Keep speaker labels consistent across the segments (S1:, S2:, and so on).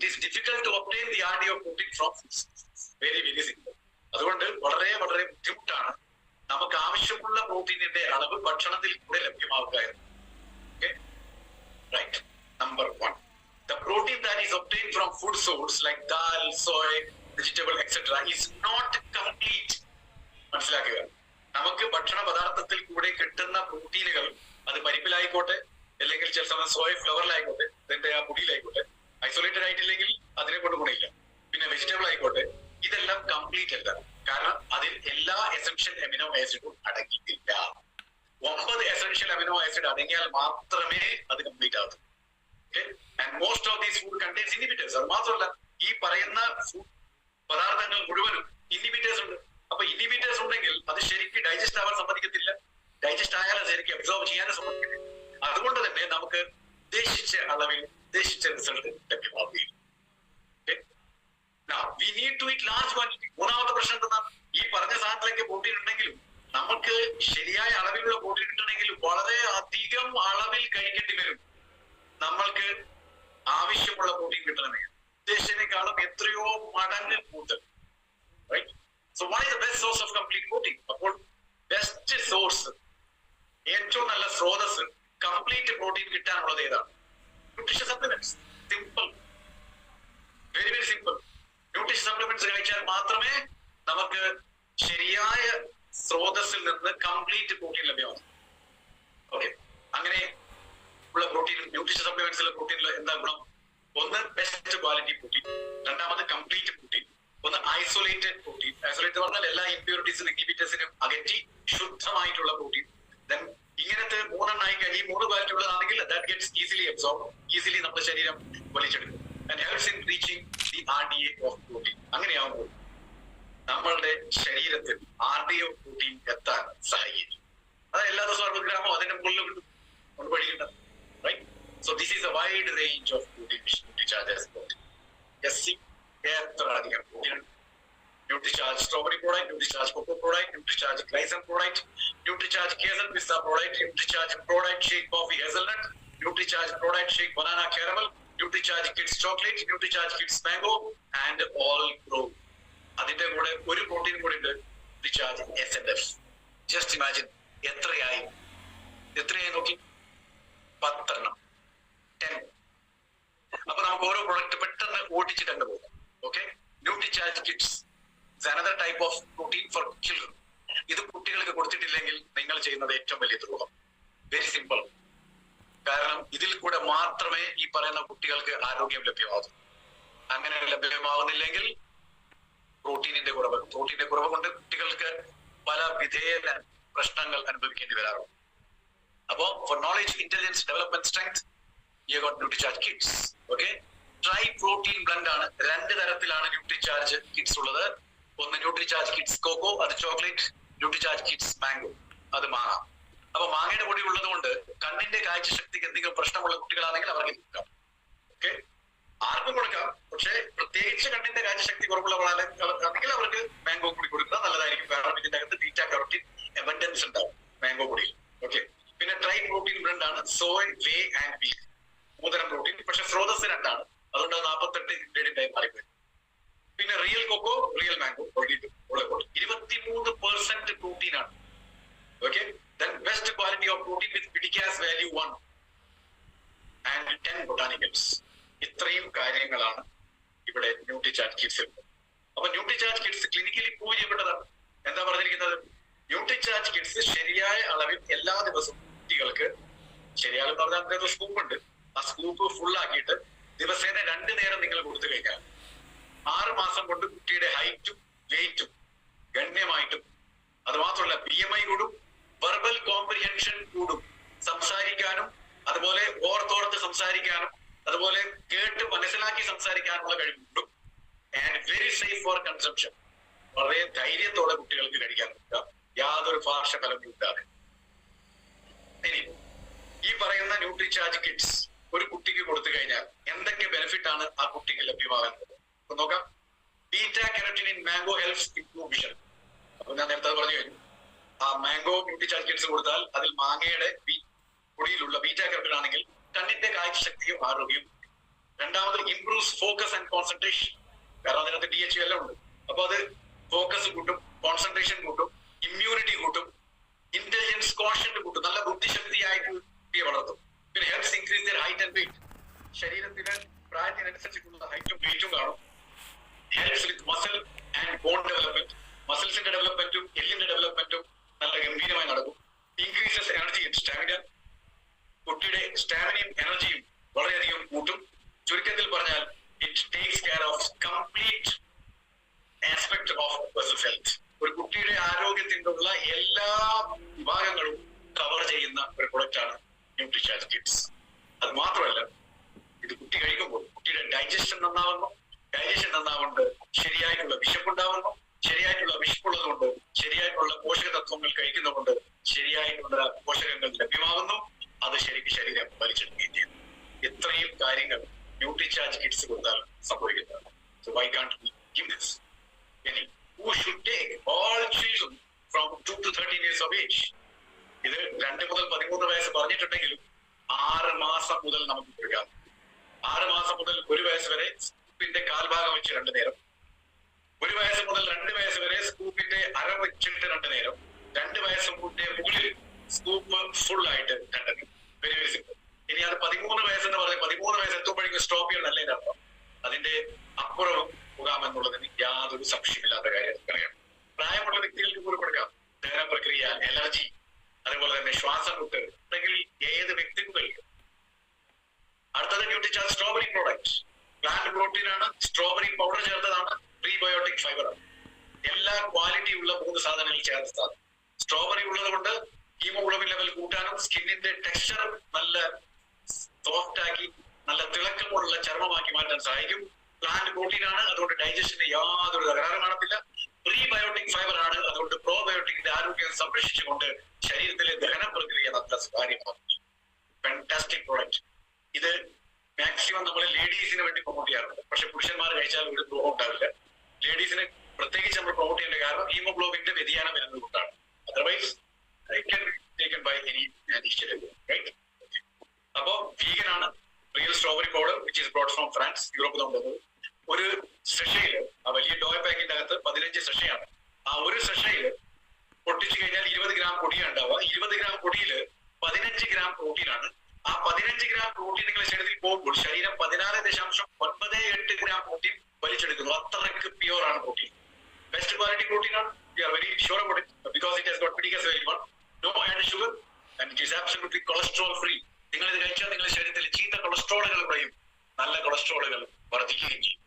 S1: It is difficult to obtain the R D of protein from very very simple അതുകൊണ്ട് വളരെ വളരെ ബുദ്ധിമുട്ടാണ് നമുക്ക് ആവശ്യമുള്ള പ്രോട്ടീനിന്റെ അളവ് ഭക്ഷണത്തിൽ കൂടെ ലഭ്യമാവുക എന്ന്. The protein that is obtained from food like dal, soy, vegetable, etc. is not complete. മനസ്സിലാക്കുക നമുക്ക് ഭക്ഷണ പദാർത്ഥത്തിൽ കൂടെ കിട്ടുന്ന പ്രോട്ടീനുകൾ അത് പരിപ്പിലായിക്കോട്ടെ അല്ലെങ്കിൽ ചില സമയം സോയ ഫ്ലവറിലായിക്കോട്ടെ ഇതിന്റെ ആ പൊടിയിലായിക്കോട്ടെ ഐസൊലേറ്റഡ് ആയിട്ടില്ലെങ്കിൽ അതിനെ കൊണ്ട് ഗുണമില്ല. പിന്നെ വെജിറ്റബിൾ ആയിക്കോട്ടെ ഇതെല്ലാം കംപ്ലീറ്റ് അല്ല. കാരണം അതിൽ എല്ലാ എസെൻഷ്യൽ എമിനോ ആസിഡും അടങ്ങിയിട്ടില്ല. ഒമ്പത് എസെൻഷ്യൽ അമിനോ ആസിഡ് അടങ്ങിയാൽ മാത്രമേ അത് complete ആകൂ and most of these food contains inhibitors അത് മാത്രമല്ല ഈ പറയുന്ന ഫുഡ് ആവശ്യമുള്ള പ്രോട്ടീൻ കിട്ടണമെങ്കിൽ ഉദ്ദേശിച്ചതിനേക്കാളും എത്രയോ മടങ്ങ് കൂടുതൽ right so what is best source of complete protein അപ്പോൾ ബെസ്റ്റ് സോഴ്സ് ഏറ്റവും നല്ല സ്രോതസ് കംപ്ലീറ്റ് പ്രോട്ടീൻ കിട്ടാനുള്ളത് ഏതാണ്? Nutrition supplements simple very very simple nutrition supplements കഴിച്ചാൽ മാത്രമേ നമുക്ക് ശരിയായ സ്രോതസ്സിൽ നിന്ന് കംപ്ലീറ്റ് പ്രോട്ടീൻ ലഭ്യമാകും. അകറ്റി ശുദ്ധമായിട്ടുള്ള പ്രോട്ടീൻ ദെൻ ഇങ്ങനത്തെ മൂന്നെണ്ണായി കഴിഞ്ഞ് മൂന്ന് ക്വാലിറ്റി ഉള്ളതാണെങ്കിൽ that gets easily absorb easily നമ്മുടെ ശരീരം വലിച്ചെടുക്കും. And helps in reaching the R D A of protein അങ്ങനെയാവുമ്പോൾ നമ്മളുടെ ശരീരത്തിൽ ആർ ഡി ഓഫ് പ്രോട്ടീൻ എത്താൻ സഹായിക്കും. അത് എല്ലാ ദിവസവും അറുപത് ഗ്രാമോ അതിന്റെ മുകളിൽ കിട്ടും. കൊണ്ട് പഠിക്കേണ്ടത്. Right so this is a wide range of protein എത്ര അധികം protein Nutricharge strawberry product Nutricharge cocoa product Nutricharge ഗ്ലൈസൻ product Nutricharge kesar pista product Nutricharge product shake coffee hazelnut Nutricharge product shake banana caramel Nutricharge kids chocolate Nutricharge kids mango and all grow അതിന്റെ കൂടെ ഒരു protein കൂടി ഉണ്ട് Nutricharge S N F just imagine എത്രയായി എത്രയായി നോക്കി പത്തെണ്ണം ten അപ്പൊ നമുക്ക് ഓരോ പ്രൊഡക്റ്റ് പെട്ടെന്ന് ഓടിച്ചിട്ട് അങ്ങ് പോകും okay Nutricharge kids another type of protein for children ഇത് കുട്ടികൾക്ക് കൊടുത്തിട്ടില്ലെങ്കിൽ നിങ്ങൾ ചെയ്യുന്നത് ഏറ്റവും വലിയ ദ്രോഹം. വെരി സിമ്പിൾ കാരണം ഇതിൽ കൂടെ മാത്രമേ ഈ പറയുന്ന കുട്ടികൾക്ക് ആരോഗ്യം ലഭ്യമാകൂ. അങ്ങനെ ലഭ്യമാവുന്നില്ലെങ്കിൽ പ്രോട്ടീനിന്റെ കുറവ് പ്രോട്ടീന്റെ കുറവ് കൊണ്ട് കുട്ടികൾക്ക് പല വിധേയന പ്രശ്നങ്ങൾ അനുഭവിക്കേണ്ടി വരാറുണ്ട്. അപ്പോ for knowledge intelligence development strength you got Nutricharge kids okay try protein blend ആണ് രണ്ട് തരത്തിലാണ് ന്യൂട്രിചാർജ് കിഡ്സ് ഉള്ളത്. ഒന്ന് ന്യൂട്രിചാർജ് കിഡ്സ് കോക്കോ അത് ചോക്ലേറ്റ് ന്യൂട്രിചാർജ് കിഡ്സ് മാംഗോ അത് മാങ്ങ. അപ്പൊ മാങ്ങയുടെ പൊടി ഉള്ളത് കൊണ്ട് കണ്ണിന്റെ കാഴ്ചശക്തിക്ക് എന്തെങ്കിലും പ്രശ്നമുള്ള കുട്ടികളാണെങ്കിൽ അവർക്ക് കൊടുക്കാം. ഓക്കെ ആർക്കും കൊടുക്കാം. പക്ഷേ പ്രത്യേകിച്ച് കണ്ണിന്റെ കാഴ്ചശക്തി കുറവുള്ളവരാണെങ്കിൽ അവർക്ക് മാംഗോ കൂടി കൊടുക്കുന്നത് നല്ലതായിരിക്കും. കാരണം ഇതിന്റെ അകത്ത് ബീറ്റ കറോട്ടിൻ എബൻഡൻസ് ഉണ്ടാവും മാംഗോ പൊടിയിൽ. ഓക്കെ പിന്നെ ട്രൈ പ്രോട്ടീൻ ബ്രണ്ട് ആണ്. സോയ് വേ ആൻഡ് ബീഫ് മൂതരം പ്രോട്ടീൻ പക്ഷെ സ്രോതസ് രണ്ടാണ്. അതുകൊണ്ട് നാൽപ്പത്തെട്ട് ഇൻഗ്രീഡിയന്റ് ആയി മാറിപ്പോയി. പിന്നെ റിയൽ കൊക്കോ റിയൽ മാംഗോ ഇരുപത്തിമൂന്ന് പെർസെന്റ് പ്രോട്ടീൻ ആണ്. Okay best quality of protein with PDCAAS value one and ten botanicals ഇത്രയും കാര്യങ്ങളാണ് ഇവിടെ ന്യൂട്രിചാർജ് കിഡ്സ് അപ്പൊ ന്യൂട്രിചാർജ് കിഡ്സ് ക്ലിനിക്കലി പ്രൂവ് ചെയ്യപ്പെട്ടതാണ്. എന്താ പറഞ്ഞിരിക്കുന്നത്? ന്യൂട്രിചാർജ് കിഡ്സ് ശരിയായ അളവിൽ എല്ലാ ദിവസവും കുട്ടികൾക്ക് ശരിയായ പറഞ്ഞാൽ സ്കൂപ്പ് ഉണ്ട്. ആ സ്കൂപ്പ് ഫുൾ ആക്കിയിട്ട് ദിവസേന രണ്ടു നേരം നിങ്ങൾ കൊടുത്തു കഴിഞ്ഞാൽ ആറ് മാസം കൊണ്ട് കുട്ടിയുടെ ഹൈറ്റും വെയിറ്റും ഗണ്യമായിട്ടും. അത് മാത്രമല്ല ബി എം ഐ കൂടും വെർബൽ കോംപ്രിഹെൻഷൻ കൂടും. സംസാരിക്കാനും അതുപോലെ ഓർത്തോർത്ത് സംസാരിക്കാനും അതുപോലെ കേട്ട് മനസ്സിലാക്കി സംസാരിക്കാനുള്ള കഴിവുണ്ടും and very safe for consumption വളരെ ധൈര്യത്തോടെ കുട്ടികൾക്ക് കഴിക്കാൻ പറ്റുക. യാതൊരു പാർശ്വഫലവും ഇല്ലാതെ. ഇനി ഈ പറയുന്ന ന്യൂട്രിചാർജ് കിറ്റ്സ് ഒരു കുട്ടിക്ക് കൊടുത്തു കഴിഞ്ഞാൽ എന്തൊക്കെ ബെനിഫിറ്റ് ആണ് ആ കുട്ടിക്ക് ലഭ്യമാകുന്നത്? നോക്കാം. Beta carotene in mango helps improve vision അപ്പൊ ഞാൻ നേരത്തെ പറഞ്ഞു കഴിഞ്ഞു. ആ മാംഗോ ബ്യൂട്ടി കിറ്റ്സ് കൊടുത്താൽ അതിൽ മാങ്ങയുടെ പൊടിയിലുള്ള ബീറ്റ കാരറ്റിൻ ആണെങ്കിൽ കണ്ണിന്റെ കാഴ്ചശക്തിയും ആരോഗ്യവും രണ്ടാമത് ഇംപ്രൂവ്സ് ഫോക്കസ് ആൻഡ് കോൺസെൻട്രേഷൻ കാരണം അതിനകത്ത് ഡി എച്ച് എല്ലാം ഉണ്ട്. അപ്പൊ അത് ഫോക്കസ് കൂട്ടും കോൺസെൻട്രേഷൻ കൂട്ടും ഇമ്മ്യൂണിറ്റി കൂട്ടും ഇന്റലിജൻസ് കോൺഷ്യന്റ് കൂട്ടും നല്ല ബുദ്ധിശക്തിയായിട്ട് കുട്ടിയെ വളർത്തും പിന്നെ helps increase their height and weight ശരീരത്തിന് പ്രായത്തിനനുസരിച്ചിട്ടുള്ള ഹൈറ്റും വെയിറ്റും കാണും helps with muscle and bone development മസിൽസിന്റെ ഡെവലപ്മെന്റും എല്ലിന്റെ ഡെവലപ്മെന്റും നല്ല ഗംഭീരമായി നടക്കും ഇൻക്രീസസ് എനർജി ആൻഡ് സ്റ്റാമിന കുട്ടിയുടെ സ്റ്റാമിനയും എനർജിയും വളരെയധികം കൂട്ടും ചുരുക്കത്തിൽ പറഞ്ഞാൽ it takes care of complete aspect of personal health ഒരു കുട്ടിയുടെ ആരോഗ്യത്തിന്റെ ഉള്ള എല്ലാ വിഭാഗങ്ങളും കവർ ചെയ്യുന്ന ഒരു പ്രൊഡക്റ്റാണ് ആണ് ന്യൂട്രിഷാസ് കിഡ്സ് അത് മാത്രമല്ല ഇത് കുട്ടി കഴിക്കുമ്പോൾ കുട്ടിയുടെ ഡൈജഷൻ നന്നാവുന്നു. ഡൈജഷൻ നന്നാവുന്നത് ശരിയായിട്ടുള്ള വിശപ്പുണ്ടാവുന്നു. ശരിയായിട്ടുള്ള വിശപ്പുള്ളത് കൊണ്ട് ശരിയായിട്ടുള്ള പോഷക തത്വങ്ങൾ കഴിക്കുന്നതുകൊണ്ട് ശരിയായിട്ടുള്ള പോഷകങ്ങൾ ലഭ്യമാകുന്നു. അത് ശരിക്കും ശരീരം വലിച്ചെടുക്കുകയും ചെയ്യുന്നു ഇത്രയും കാര്യങ്ങൾ ന്യൂട്രിചാർജ് കിഡ്സ് കൊടുത്താൽ സംഭവിക്കുന്നതാണ് so why can't give this ഇനി who should take all children from 2 to 13 years of age ഇത് രണ്ട് മുതൽ പതിമൂന്ന് വയസ്സ് പറഞ്ഞിട്ടുണ്ടെങ്കിലും ആറ് മാസം മുതൽ നമുക്ക് കൊടുക്കാം ആറ് മാസം മുതൽ ഒരു വയസ്സ് വരെ സ്കൂപ്പിന്റെ കാൽഭാഗം വെച്ച് രണ്ടു നേരം ഒരു വയസ്സ് മുതൽ രണ്ട് വയസ്സ് വരെ സ്കൂപ്പിന്റെ അര വെച്ചിട്ട് രണ്ടു നേരം രണ്ട് വയസ്സ് മുതൽ മുകളിൽ സ്കൂപ്പ് ഫുൾ ആയിട്ട് രണ്ട് നേരം വെരി വെരി സിമ്പിൾ ഇനി അത് പതിമൂന്ന് വയസ്സ് എന്ന് പറഞ്ഞാൽ പതിമൂന്ന് വയസ്സ് എത്തുമ്പോഴേക്കും സ്റ്റോപ്പ് ചെയ്യണം അല്ലേ അർത്ഥം അതിന്റെ അപ്പുറവും പോകാമെന്നുള്ളതിന് യാതൊരു സംശയമില്ലാത്ത കാര്യം നമുക്കറിയാം പ്രായമുള്ള വ്യക്തികൾക്ക് പോലും കൊടുക്കാം ദഹന പ്രക്രിയ എലർജി അതുപോലെ തന്നെ ശ്വാസം മുട്ട് അല്ലെങ്കിൽ ഏത് വ്യക്തിക്കും കഴിക്കും അടുത്തത് Nutricharge strawberry product plant protein ആണ് സ്ട്രോബെറി പൗഡർ ചേർത്തതാണ് പ്രീബയോട്ടിക് ഫൈബർ ആണ് എല്ലാ ക്വാളിറ്റി ഉള്ള ചേർത്ത് സാധനങ്ങൾ ചേർത്തതാണ് സ്ട്രോബെറി ഉള്ളത് കൊണ്ട് ഹീമോഗ്ലോബിൻ ലെവൽ കൂട്ടാനും സ്കിന്നിന്റെ ടെക്സ്ചർ നല്ല സോഫ്റ്റ് ആക്കി നല്ല തിളക്കമുള്ള ചർമ്മമാക്കി മാറ്റാൻ സഹായിക്കും. പ്ലാന്റ് പ്രോട്ടീൻ ആണ് അതുകൊണ്ട് ഡൈജഷന് യാതൊരു തകരാറും കാണത്തില്ല. പ്രീബയോട്ടിക് ഫൈബർ ആണ് അതുകൊണ്ട് പ്രോബയോട്ടിക്കിന്റെ ആരോഗ്യം സംരക്ഷിച്ചുകൊണ്ട് ശരീരത്തിലെ ദഹന പ്രക്രിയ നല്ല സുതാര്യമാക്കും. പ്രോഡക്റ്റ് ഇത് മാക്സിമം നമ്മൾ ലേഡീസിന് വേണ്ടി പ്രൊമോട്ട് ചെയ്യാറുണ്ട്. പക്ഷെ പുരുഷന്മാർ കഴിച്ചാൽ ഒരു ദ്രോഹം ഉണ്ടാവില്ല ലേഡീസിന് പ്രത്യേകിച്ച് നമ്മൾ പ്രൊമോട്ട് ചെയ്യേണ്ട കാരണം ഹീമോഗ്ലോബിന്റെ വ്യതിയാനം വരുന്നത് കൊണ്ടാണ് otherwise taken by any right അപ്പോ വീഗൻ ആണ് real strawberry powder which is brought from France യൂറോപ്പിൽ കൊണ്ടുവന്നത് ഒരു സെഷയിൽ ആ വലിയ ഡോയ് പാക്കിന്റെ അകത്ത് പതിനഞ്ച് സെഷയാണ് ആ ഒരു സെഷയിൽ പൊട്ടിച്ചു കഴിഞ്ഞാൽ ഇരുപത് ഗ്രാം പൊടിയാണ് ഉണ്ടാവുക. ഇരുപത് ഗ്രാം പൊടിയിൽ പതിനഞ്ച് ഗ്രാം പ്രോട്ടീനാണ് ആ പതിനഞ്ച് ഗ്രാം പ്രോട്ടീൻ നിങ്ങളുടെ ശരീരത്തിൽ പോകുമ്പോൾ ശരീരം പതിനാല് ദശാംശം ഒൻപത് എട്ട് ഗ്രാം പ്രോട്ടീൻ വലിച്ചെടുക്കുന്നു. അത്രയ്ക്ക് പ്യുവർ ആണ് പ്രോട്ടീൻ ബെസ്റ്റ് ക്വാളിറ്റി പ്രോട്ടീൻ ആണ്. We are very sure about it because it has got PDCAAS very one no and sugar and it is absolutely cholesterol free നിങ്ങൾ ഇത് കഴിച്ചാൽ നിങ്ങളുടെ ശരീരത്തിൽ ചീത്ത കൊളസ്ട്രോളുകൾ കുറയും നല്ല കൊളസ്ട്രോളുകൾ വർദ്ധിക്കുകയും ചെയ്യും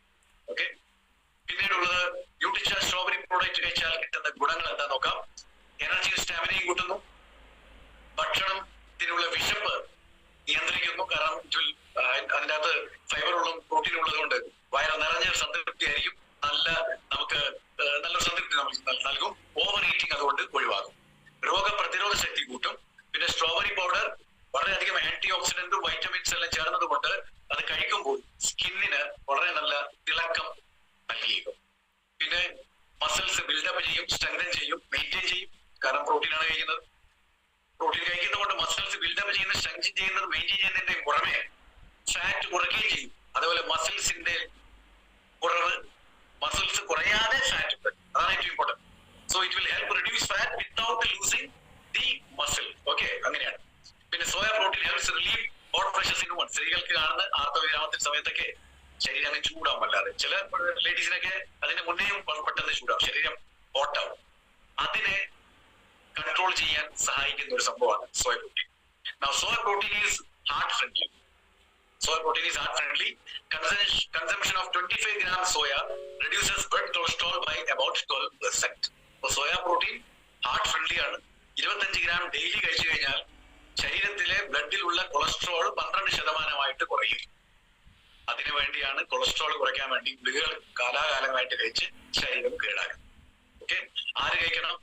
S1: ഓക്കെ പിന്നീടുള്ളത് ന്യൂട്രിച്ച സ്ട്രോബെറി പ്രോഡക്റ്റ് കഴിച്ചാൽ കിട്ടുന്ന ഗുണങ്ങൾ എന്താ നോക്കാം എനർജിയും സ്റ്റാമിനയും കൂട്ടുന്നു ഭക്ഷണത്തിനുള്ള വിശപ്പ് നിയന്ത്രിക്കുന്നു കാരണം it will, ആ, അതിന്റെ അകത്ത് ഫൈബർ ഉള്ള പ്രോട്ടീൻ ഉള്ളത് കൊണ്ട് വയറ് നിറഞ്ഞ സംതൃപ്തി ആയിരിക്കും നല്ല നമുക്ക് ആ, നല്ല സംതൃപ്തി നമുക്ക് നൽ- നൽകും ഓവർ ഈറ്റിംഗ് അതുകൊണ്ട് ഒഴിവാകും രോഗപ്രതിരോധ ശക്തി കൂട്ടും പിന്നെ സ്ട്രോബെറി പൗഡർ വളരെയധികം ആന്റി ഓക്സിഡന്റും വൈറ്റമിൻസ് എല്ലാം ചേർന്നത് കൊണ്ട് അത് കഴിക്കുമ്പോൾ സ്കിന്നിന് വളരെ നല്ല തിളക്കം നൽകിയേക്കും പിന്നെ മസിൽസ് ബിൽഡപ്പ് ചെയ്യും സ്ട്രെങ്തൻ ചെയ്യും മെയിന്റെയിൻ ചെയ്യും. കാരണം പ്രോട്ടീൻ ആണ് കഴിക്കുന്നത്. പ്രോട്ടീൻ കഴിക്കുന്നത് കൊണ്ട് മസിൽസ് ബിൽഡപ്പ് ചെയ്യുന്ന സ്ട്രെങ്ത് ചെയ്യുന്നത് മെയിന്റെയിൻ ചെയ്യുന്നതിന്റെ പുറമെ ഫാറ്റ് കുറയ്ക്കുകയും ചെയ്യും. അതുപോലെ മസിൽസിന്റെ കുറവ് മസിൽസ് കുറയാതെ ഫാറ്റ് അതാണ് ഏറ്റവും important so it will help reduce fat without losing the muscle okay അങ്ങനെയാണ്. പിന്നെ soya protein helps relieve blood pressure in സ്ത്രീകൾക്ക് കാണുന്ന ആർത്തവിരാമത്തിന്റെ സമയത്തൊക്കെ ശരീരം അങ്ങനെ ചൂടാവും അല്ലാതെ. ചില ലേഡീസിനൊക്കെ അതിന്റെ മുന്നേയും പെട്ടെന്ന് ചൂടാവും. ശരീരം ഹോട്ടാവും അതിനെ കൺട്രോൾ ചെയ്യാൻ സഹായിക്കുന്ന ഒരു സംഭവമാണ് soya protein soya protein is heart friendly soy protein is heart friendly. Consumption, of of 25 gram soya reduces blood cholesterol by about 12 percent. Soya protein heart friendly ആണ്. ഇരുപത്തഞ്ച് ഗ്രാം ഡെയിലി കഴിച്ചു കഴിഞ്ഞാൽ ശരീരത്തിലെ ബ്ലഡിലുള്ള കൊളസ്ട്രോൾ പന്ത്രണ്ട് ശതമാനമായിട്ട് കുറയും. അതിനുവേണ്ടിയാണ് കൊളസ്ട്രോൾ കുറയ്ക്കാൻ വേണ്ടി ഗുളികകൾ കാലാകാലമായിട്ട് കഴിച്ച് ശരീരം കേടാക്കുന്നത്. ആര് കഴിക്കണം?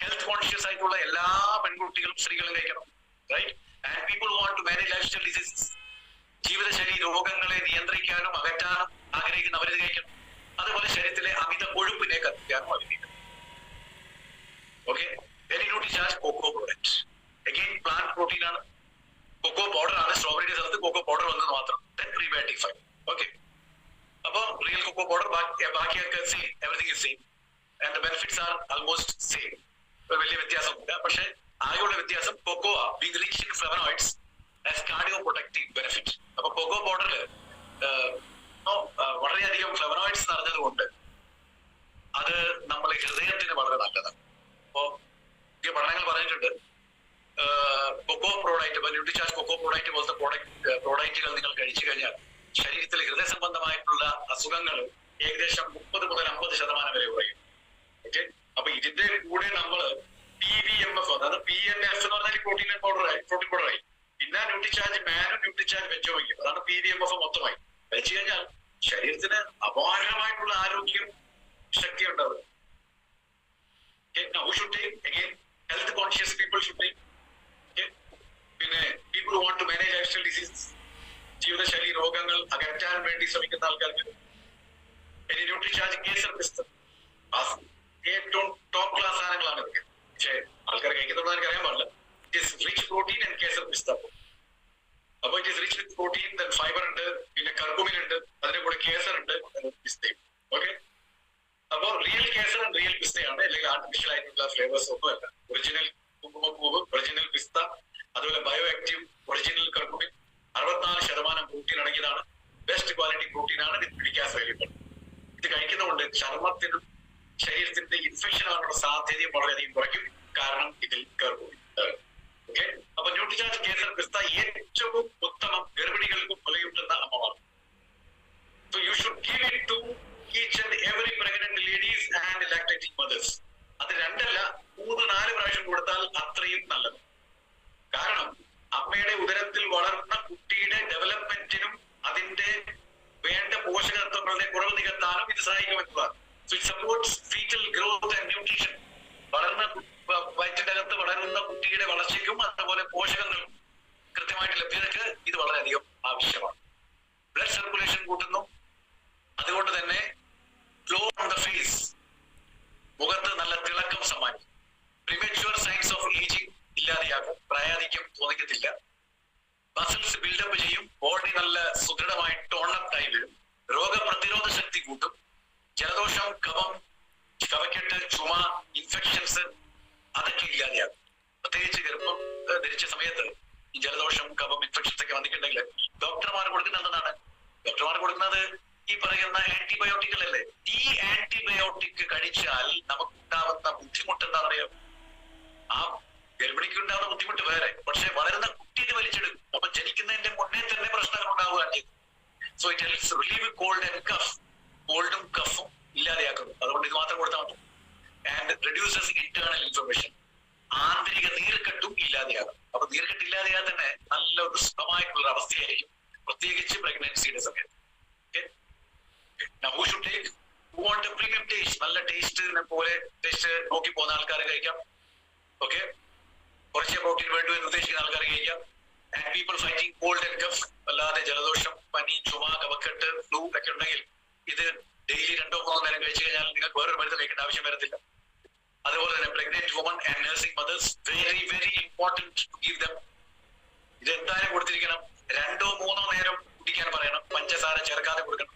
S1: ഹെൽത്ത് കോൺഷ്യസ് ആയിട്ടുള്ള എല്ലാ പെൺകുട്ടികളും സ്ത്രീകളും കഴിക്കണം right and people want to manage lifestyle diseases ജീവിതശൈലി രോഗങ്ങളെ നിയന്ത്രിക്കാനും അകറ്റാനും ആഗ്രഹിക്കുന്ന അവരിത് കഴിക്കണം. അതുപോലെ ശരീരത്തിലെ അമിത കൊഴുപ്പിനെ കത്തിക്കാനും ആഗ്രഹിക്കണം okay Nutricharge cocoa product again plant protein ആണ്. കൊക്കോ പൗഡർ ആണ്. സ്ട്രോബെറിയുടെ സ്ഥലത്ത് കൊക്കോ പൗഡർ വന്നത് മാത്രം. പ്രീബയോട്ടിക് ഫൈവ് ഓക്കെ ബാക്കിയൊക്കെ same everything is same and benefits are almost same വലിയ വ്യത്യാസമില്ല പക്ഷെ ആകെയുള്ള വ്യത്യാസം കൊക്കോവ being rich in flavonoids as cardio protective benefit അപ്പൊ കൊക്കോ പൗഡറിൽ വളരെയധികം ഫ്ലവനോയിഡ്സ് നിറഞ്ഞതുകൊണ്ട് അത് നമ്മളെ ഹൃദയത്തിന് വളരെ നല്ലതാണ്. അപ്പോ പുതിയ പഠനങ്ങൾ പറഞ്ഞിട്ടുണ്ട്. Cocoa product Nutricharge cocoa product പോലത്തെ പ്രോഡക്റ്റ് പ്രോഡക്റ്റുകൾ നിങ്ങൾ കഴിച്ചു കഴിഞ്ഞാൽ ശരീരത്തിൽ ഹൃദയ സംബന്ധമായിട്ടുള്ള അസുഖങ്ങൾ ഏകദേശം മുപ്പത് മുതൽ അമ്പത് ശതമാനം വരെ കുറയും. ഓക്കെ അപ്പൊ ഇതിന്റെ കൂടെ നമ്മൾ പി വി എം എഫ് അതായത് പി എൻ എഫ് എന്ന് പറഞ്ഞാൽ പ്രോട്ടീൻ പൗഡറായി പ്രോട്ടീൻ പൗഡറായി പിന്നെ ന്യൂട്രിചാർജ് മാനും ന്യൂട്രിചാർജ് വയ്ക്കും അതാണ് പി വി എം എഫ് മൊത്തമായി. വെച്ച് കഴിഞ്ഞാൽ ശരീരത്തിന് അപാരമായിട്ടുള്ള ആരോഗ്യം ശക്തി ഉണ്ടാവും. Health conscious people should? പിന്നെ people want to manage lifestyle disease ജീവിതശൈലി രോഗങ്ങൾ അകറ്റാൻ വേണ്ടി ശ്രമിക്കുന്ന ആൾക്കാർക്ക് ന്യൂട്രിചാർജ് കേസ് ഏറ്റവും ടോപ്പ് ക്ലാസ് സാധനങ്ങളാണ് ഇതൊക്കെ. പക്ഷേ ആൾക്കാർ കഴിക്കുന്നുണ്ടോ എനിക്ക് അറിയാൻ പാടില്ല. It is rich protein and kesar pista അപ്പൊ it is rich with protein fibre ഉണ്ട് പിന്നെ കർക്കുമിൻ ഉണ്ട് അതിന്റെ കൂടെ കേസർ ഉണ്ട് പിസ്തയും ഓക്കെ അപ്പൊ റിയൽ കേസർ ആൻഡ് റിയൽ പിസ്തയാണ് അല്ലെങ്കിൽ ആർട്ടിഫിഷ്യൽ ആയിട്ടുള്ള ഫ്ലേവേഴ്സ് ഒന്നും അല്ല ഒറിജിനൽ കുങ്കുമപ്പൂവ് ഒറിജിനൽ പിസ്ത അതുപോലെ ബയോ ആക്റ്റീവ് ഒറിജിനൽ കർക്കുമിൻ അറുപത്തിനാല് ശതമാനം പ്രോട്ടീൻ അടങ്ങിയതാണ്. ബെസ്റ്റ് ക്വാളിറ്റി പ്രോട്ടീൻ ആണ് ഇത് പിടിക്കാൻ അവൈലബിൾ ഇത് കഴിക്കുന്നതുകൊണ്ട് ചർമ്മത്തിനും ശരീരത്തിന്റെ ഇൻഫെക്ഷൻ ആകാനുള്ള സാധ്യതയും വളരെയധികം കുറയ്ക്കും. കാരണം ഇതിൽ കർക്കുമിൻ ഓക്കെ അപ്പൊ ന്യൂട്രിചാർജ് കേസർ പിസ്ത ഏറ്റവും ഉത്തമം ഗർഭിണികൾക്കും മുലയൂട്ടുന്ന അമ്മമാർ. And every pregnant ladies and lactating mothers. അത് രണ്ടല്ല മൂന്ന് നാല് പ്രാവശ്യം കൊടുത്താൽ അത്രയും നല്ലത്. കാരണം അമ്മയുടെ ഉദരത്തിൽ വളർന്ന കുട്ടിയുടെ ഡെവലപ്മെന്റിനും അതിന്റെ വേണ്ട പോഷകത്വങ്ങളുടെ കുറവ് നികത്താനും ഇത് സഹായിക്കുമെന്നതാണ് it supports fetal growth and nutrition വളർന്ന വയറ്റിന്റെ അകത്ത് വളരുന്ന കുട്ടിയുടെ വളർച്ചയ്ക്കും അതുപോലെ പോഷകങ്ങൾക്കും കൃത്യമായിട്ട് ലഭ്യതയ്ക്ക് ഇത് വളരെയധികം ആവശ്യമാണ്. ബ്ലഡ് സർക്കുലേഷൻ കൂട്ടുന്നു. അതുകൊണ്ട് തന്നെ ഗ്ലോ ഓൺ ദ ഫേസ് മുഖത്ത് നല്ല തിളക്കം സമ്മാനിക്കും. പ്രിമച്വർ സൈൻസ് ഓഫ് ഏജിങ് ഇല്ലാതെയാകും. പ്രായാധിക്യം തോന്നിക്കത്തില്ല. മസിൽസ് ബിൽഡപ്പ് ചെയ്യും. ബോഡി നല്ല വേറെ. പക്ഷെ വളരുന്ന കുട്ടി വലിച്ചെടുക്കും. അപ്പൊ ജനിക്കുന്നതിന്റെ മുന്നേ തന്നെ പ്രശ്നങ്ങൾ ഉണ്ടാവുകയാണ് so it helps relieve cold and cough കോൾഡും കഫും ഇല്ലാതെയാക്കുന്നു. അതുകൊണ്ട് ഇത് മാത്രം കൊടുത്താൽ മതി. ആൻഡ് റെഡ്യൂസസ് ഇന്റേണൽ ഇൻഫർമേഷൻ ആന്തരിക നീർക്കെട്ടും ഇല്ലാതെയാകും അപ്പൊ നീർക്കെട്ട് ഇല്ലാതെയാൽ തന്നെ നല്ല ഒരു സുഖമായിട്ടുള്ള അവസ്ഥയായിരിക്കും. പ്രത്യേകിച്ച് പ്രഗ്നൻസിയുടെ സമയത്ത്? നല്ല ടേസ്റ്റ് പോലെ ടേസ്റ്റ് നോക്കി പോകുന്ന ആൾക്കാർ കഴിക്കാം. ഓക്കെ കുറച്ച് പ്രോട്ടീൻ വേണ്ടു എന്ന് ഉദ്ദേശിക്കുന്ന ആൾക്കാർ കഴിക്കാം and people fighting cold and cough അല്ലാതെ ജലദോഷം പനി ചുമ കഫക്കെട്ട് ഫ്ലൂ ഒക്കെ ഉണ്ടെങ്കിൽ ഇത് ഡെയിലി രണ്ടോ മൂന്നോ നേരം കഴിച്ചു കഴിഞ്ഞാൽ നിങ്ങൾക്ക് വേറൊരു മരുന്ന് കഴിക്കേണ്ട ആവശ്യം വരത്തില്ല. അതുപോലെ തന്നെ pregnant woman and nursing mothers very very important to give them ഇത് എന്തായാലും കൊടുത്തിരിക്കണം. രണ്ടോ മൂന്നോ നേരം കുടിക്കാൻ പറയണം. പഞ്ചസാര ചേർക്കാതെ കൊടുക്കണം.